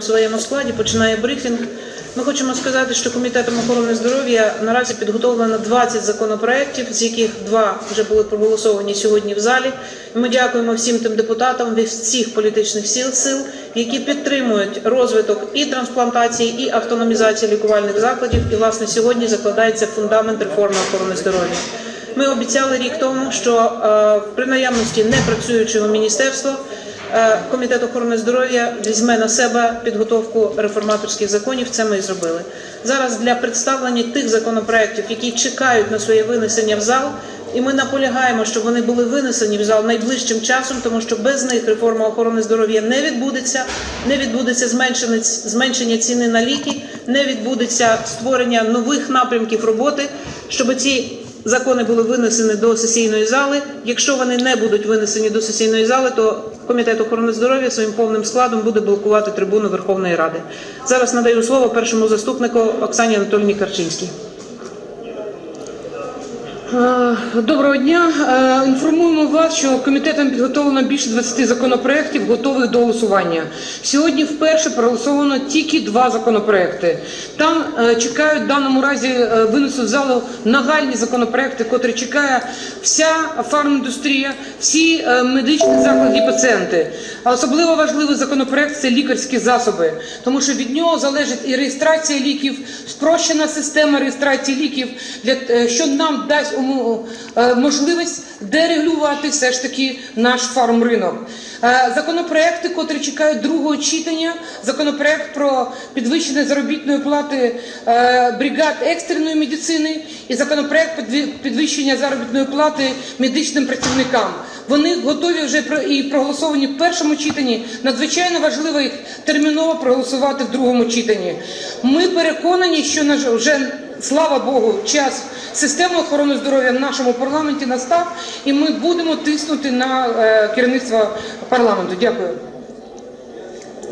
У своєму складі починає брифінг. Ми хочемо сказати, що комітетом охорони здоров'я наразі підготовлено 20 законопроєктів, з яких два вже були проголосовані сьогодні в залі. Ми дякуємо всім тим депутатам від всіх політичних сил, сил, які підтримують розвиток і трансплантації, і автономізації лікувальних закладів. І власне сьогодні закладається фундамент реформи охорони здоров'я. Ми обіцяли рік тому, що е, при наявності непрацюючого міністерства Комітет охорони здоров'я візьме на себе підготовку реформаторських законів. Це ми і зробили. Зараз для представлення тих законопроєктів, які чекають на своє винесення в зал, і ми наполягаємо, щоб вони були винесені в зал найближчим часом, тому що без них реформа охорони здоров'я не відбудеться, не відбудеться зменшення, зменшення ціни на ліки, не відбудеться створення нових напрямків роботи, щоб ці закони були винесені до сесійної зали. Якщо вони не будуть винесені до сесійної зали, то комітет охорони здоров'я своїм повним складом буде блокувати трибуну Верховної Ради. Зараз надаю слово першому заступнику Оксані Анатольні Карчинській. Е, Доброго дня. Е, Інформуємо вас, що комітетом підготовлено більше 20 законопроєктів, готових до голосування. Сьогодні вперше проголосовано тільки два законопроекти. Там е, чекають в даному разі винесуть в залу нагальні законопроекти, котрі чекає вся фарміндустрія, всі медичні заклади і пацієнти. А особливо важливий законопроект це лікарські засоби, тому що від нього залежить і реєстрація ліків, спрощена система реєстрації ліків, для що нам дасть уму- е, можливість дерегулювати все ж таки наш фармринок. Е, Законопроекти, котрі чекають другого читання, законопроект про підвищення заробітної плати е, бригад екстреної медицини і законопроект підвищення заробітної плати медичним працівникам. Вони готові вже і проголосовані в першому читанні. Надзвичайно важливо їх терміново проголосувати в другому читанні. Ми переконані, що вже слава Богу, час системи охорони здоров'я в нашому парламенті настав, і ми будемо тиснути на е, керівництво парламенту. Дякую.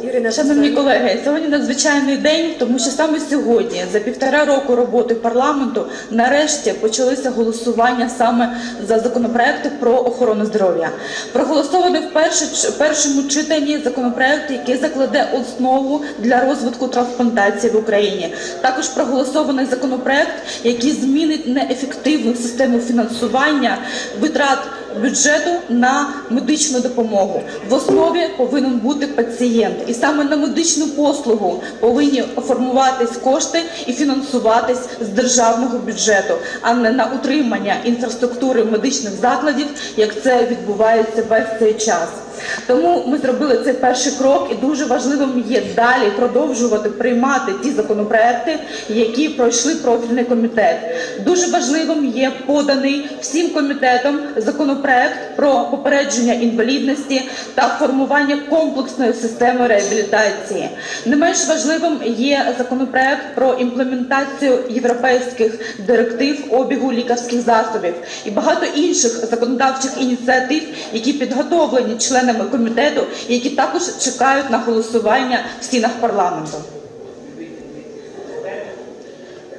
Ірина, шановні колеги, сьогодні надзвичайний день, тому що саме сьогодні, за півтора року роботи парламенту, нарешті почалися голосування саме за законопроекти про охорону здоров'я. Проголосований в перше- першому читанні законопроект, який закладе основу для розвитку трансплантації в Україні. Також проголосований законопроект, який змінить неефективну систему фінансування витрат бюджету на медичну допомогу. В основі повинен бути пацієнт, і саме на медичну послугу повинні формуватись кошти і фінансуватись з державного бюджету, а не на утримання інфраструктури медичних закладів, як це відбувається весь цей час. Тому ми зробили цей перший крок, і дуже важливим є далі продовжувати приймати ті законопроекти, які пройшли профільний комітет. Дуже важливим є поданий всім комітетам законопроект про попередження інвалідності та формування комплексної системи реабілітації. Не менш важливим є законопроект про імплементацію європейських директив обігу лікарських засобів і багато інших законодавчих ініціатив, які підготовлені членами комітету, які також чекають на голосування в стінах парламенту.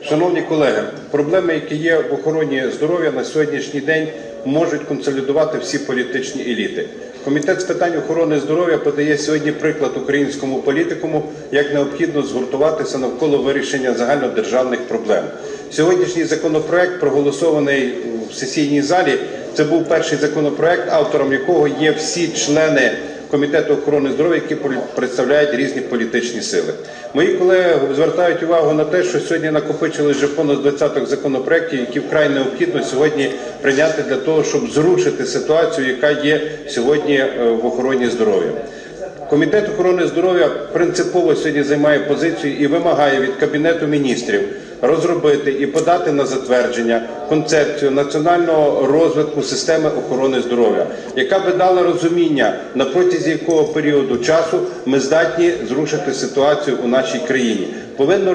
Шановні колеги, проблеми, які є в охороні здоров'я на сьогоднішній день, можуть консолідувати всі політичні еліти. Комітет з питань охорони здоров'я подає сьогодні приклад українському політикуму, як необхідно згуртуватися навколо вирішення загальнодержавних проблем. Сьогоднішній законопроект, проголосований в сесійній залі, це був перший законопроект, автором якого є всі члени Комітету охорони здоров'я, які представляють різні політичні сили. Мої колеги звертають увагу на те, що сьогодні накопичили вже понад 20 законопроєктів, які вкрай необхідно сьогодні прийняти для того, щоб зрушити ситуацію, яка є сьогодні е, в охороні здоров'я. Комітет охорони здоров'я принципово сьогодні займає позицію і вимагає від Кабінету міністрів розробити і подати на затвердження концепцію національного розвитку системи охорони здоров'я, яка би дала розуміння, на протязі якого періоду часу ми здатні зрушити ситуацію у нашій країні. Повинно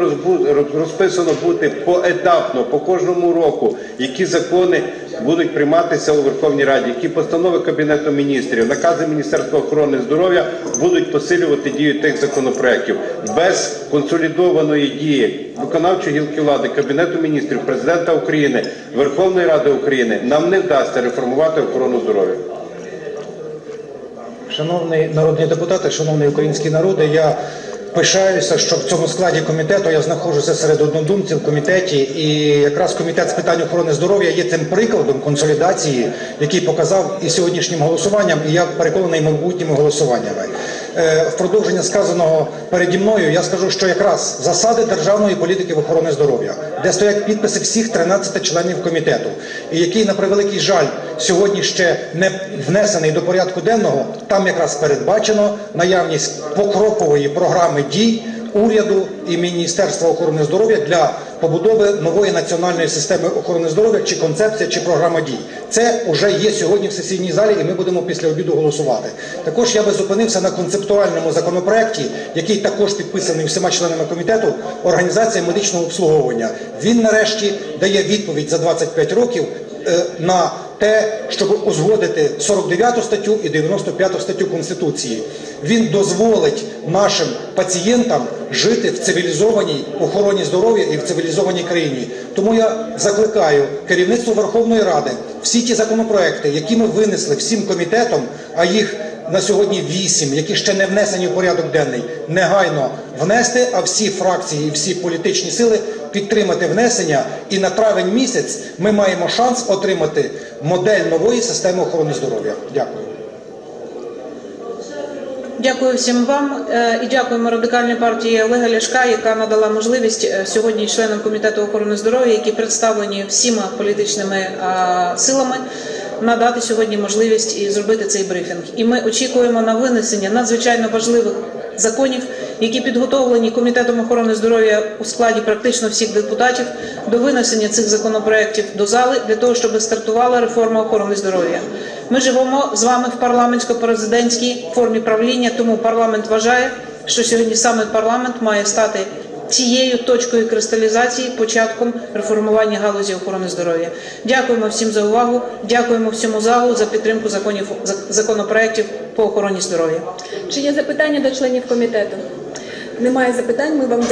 розписано бути поетапно по кожному року, які закони будуть прийматися у Верховній Раді, які постанови Кабінету міністрів, накази Міністерства охорони здоров'я будуть посилювати дію тих законопроєктів. Без консолідованої дії виконавчої гілки влади, Кабінету міністрів, президента України, Верховної Ради України нам не вдасться реформувати охорону здоров'я. Шановні народні депутати, шановний український народи, я пишаюся, що в цьому складі комітету я знаходжуся серед однодумців в комітеті, і якраз комітет з питань охорони здоров'я є тим прикладом консолідації, який показав і сьогоднішнім голосуванням, і я переконаний майбутніми голосуваннями. Е, В продовження сказаного переді мною я скажу, що якраз засади державної політики в охорони здоров'я, де стоять підписи всіх 13 членів комітету, і який на превеликий жаль сьогодні ще не внесений до порядку денного, там якраз передбачено наявність покрокової програми дій уряду і Міністерства охорони здоров'я для побудови нової національної системи охорони здоров'я, чи концепція, чи програма дій. Це вже є сьогодні в сесійній залі, і ми будемо після обіду голосувати. Також я би зупинився на концептуальному законопроекті, який також підписаний всіма членами комітету. Організація медичного обслуговування. Він нарешті дає відповідь за 25 років е, на те, щоб узгодити 49 статтю і 95 статтю Конституції. Він дозволить нашим пацієнтам жити в цивілізованій охороні здоров'я і в цивілізованій країні. Тому я закликаю керівництво Верховної Ради всі ті законопроекти, які ми винесли всім комітетом, а їх на сьогодні вісім, які ще не внесені в порядок денний, негайно внести, а всі фракції і всі політичні сили підтримати внесення. І на травень місяць ми маємо шанс отримати модель нової системи охорони здоров'я. Дякую. Дякую всім вам е, і дякуємо радикальній партії Олега Ляшка, яка надала можливість е, сьогодні членам комітету охорони здоров'я, які представлені всіма політичними е, силами, надати сьогодні можливість і зробити цей брифінг. І ми очікуємо на винесення надзвичайно важливих законів, які підготовлені комітетом охорони здоров'я у складі практично всіх депутатів до винесення цих законопроєктів до зали для того, щоб стартувала реформа охорони здоров'я. Ми живемо з вами в парламентсько-президентській формі правління, тому парламент вважає, що сьогодні саме парламент має стати цією точкою кристалізації, початком реформування галузі охорони здоров'я. Дякуємо всім за увагу. Дякуємо всьому залу за підтримку законів законопроєктів по охороні здоров'я. Чи є запитання до членів комітету? Немає запитань. Ми вам